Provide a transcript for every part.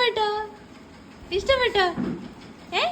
ഇഷ്ടപ്പെട്ടോ? ഇഷ്ടപ്പെട്ടോ? ഏ?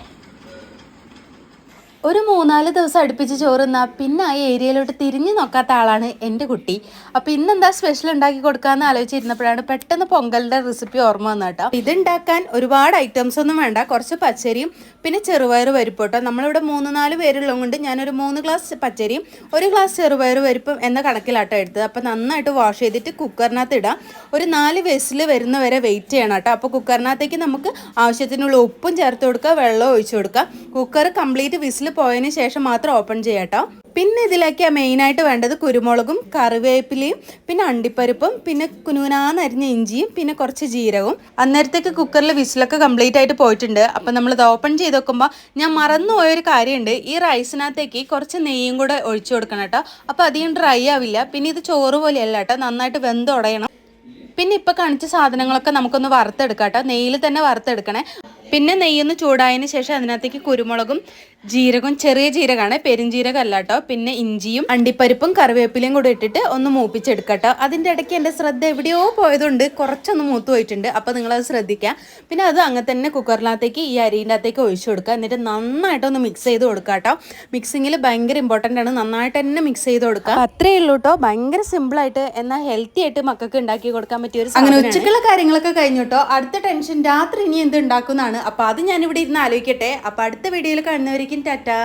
ഒരു മൂന്നാൽ ദിവസം അടുപ്പിച്ച് ചോറുന്ന പിന്നെ ആ ഏരിയയിലോട്ട് തിരിഞ്ഞു നോക്കാത്ത ആളാണ് എന്റെ കുട്ടി. അപ്പോൾ ഇന്നെന്താ സ്പെഷ്യൽ ഉണ്ടാക്കി കൊടുക്കാമെന്ന് ആലോചിച്ചിരുന്നപ്പോഴാണ് പെട്ടെന്ന് പൊങ്കലിന്റെ റെസിപ്പി ഓർമ്മ വന്നത് കേട്ടോ ഇതുണ്ടാക്കാൻ ഒരുപാട് ഐറ്റംസ് ഒന്നും വേണ്ട. കുറച്ച് പച്ചരിയും പിന്നെ ചെറുപയർ പരിപ്പോട്ടോ നമ്മളിവിടെ മൂന്ന് നാല് പേരുള്ളത് കൊണ്ട് ഞാനൊരു മൂന്ന് ഗ്ലാസ് പച്ചരിയും ഒരു ഗ്ലാസ് ചെറുപയർ പരിപ്പും എന്ന കണക്കിലാട്ടോ എടുത്തത്. അപ്പോൾ നന്നായിട്ട് വാഷ് ചെയ്തിട്ട് കുക്കറിനകത്ത് ഇടാം. ഒരു നാല് വെസിൽ വരുന്നവരെ വെയിറ്റ് ചെയ്യണം കേട്ടോ. അപ്പോൾ കുക്കറിനകത്തേക്ക് നമുക്ക് ആവശ്യത്തിനുള്ള ഉപ്പും ചേർത്ത് കൊടുക്കുക വെള്ളം ഒഴിച്ചു കൊടുക്കുക കുക്കർ കംപ്ലീറ്റ് വിസിൽ പോയതിന് ശേഷം മാത്രം ഓപ്പൺ ചെയ്യാം കേട്ടോ. പിന്നെ ഇതിലേക്ക് മെയിനായിട്ട് വേണ്ടത് കുരുമുളകും കറിവേപ്പിലയും പിന്നെ അണ്ടിപ്പരിപ്പും പിന്നെ കുനുകുനാന്നരിഞ്ഞ ഇഞ്ചിയും പിന്നെ കുറച്ച് ജീരകവും. അന്നേരത്തേക്ക് കുക്കറിൽ വിസിലൊക്കെ കംപ്ലീറ്റ് ആയിട്ട് പോയിട്ടുണ്ട്. അപ്പം ഇത് ഓപ്പൺ ചെയ്ത് നോക്കുമ്പോൾ ഞാൻ മറന്നു പോയൊരു കാര്യമുണ്ട്. ഈ റൈസിനകത്തേക്ക് കുറച്ച് നെയ്യും കൂടെ ഒഴിച്ചു കൊടുക്കണം കേട്ടോ. അപ്പോൾ അധികം ഡ്രൈ ആവില്ല. പിന്നെ ഇത് ചോറ് പോലെയല്ല കേട്ടോ. നന്നായിട്ട് വെന്തുടയണം പിന്നെ ഇപ്പം കാണിച്ച സാധനങ്ങളൊക്കെ നമുക്കൊന്ന് വറുത്തെടുക്കാം കേട്ടോ. നെയ്യിൽ തന്നെ വറുത്തെടുക്കണേ. പിന്നെ നെയ്യൊന്ന് ചൂടായതിന് ശേഷം അതിനകത്തേക്ക് കുരുമുളകും ജീരകവും ചെറിയ ജീരകമാണ് പെരുംജീരകം അല്ല കേട്ടോ പിന്നെ ഇഞ്ചിയും അണ്ടിപ്പരിപ്പും കറിവേപ്പിലയും കൂടെ ഇട്ടിട്ട് ഒന്ന് മൂപ്പിച്ചെടുക്കാം അതിന്റെ ഇടയ്ക്ക് എന്റെ ശ്രദ്ധ എവിടെയോ പോയതുകൊണ്ട് കുറച്ചൊന്ന് മൂത്ത് പോയിട്ടുണ്ട്. അപ്പോൾ നിങ്ങളത് ശ്രദ്ധിക്കുക. പിന്നെ അത് അങ്ങനെ തന്നെ കുക്കറിനകത്തേക്ക് ഈ അരിന്റെ അകത്തേക്ക് ഒഴിച്ചു കൊടുക്കുക. എന്നിട്ട് നന്നായിട്ടൊന്ന് മിക്സ് ചെയ്ത് കൊടുക്കുക കേട്ടോ മിക്സിങ്ങിൽ ഭയങ്കര ഇമ്പോർട്ടന്റ് ആണ്. നന്നായിട്ട് തന്നെ മിക്സ് ചെയ്ത് കൊടുക്കുക. അത്രയേ അത്രേ ഉള്ളൂ കേട്ടോ. ഭയങ്കര സിമ്പിളായിട്ട് എന്നാൽ ഹെൽത്തി ആയിട്ട് മക്കൾക്ക് ഉണ്ടാക്കി കൊടുക്കാൻ പറ്റിയ ഒരു അങ്ങനെ ഉച്ചക്കുള്ള കാര്യങ്ങളൊക്കെ കഴിഞ്ഞു കേട്ടോ. അടുത്ത ടെൻഷൻ രാത്രി ഇനി എന്ത് ഉണ്ടാക്കുന്നതാണ് അപ്പോൾ അത് ഞാനിവിടെ ഇരുന്ന് ആലോചിക്കട്ടെ. അപ്പോൾ അടുത്ത വീഡിയോയിൽ കാണുന്നവരേക്കും ടാറ്റാ.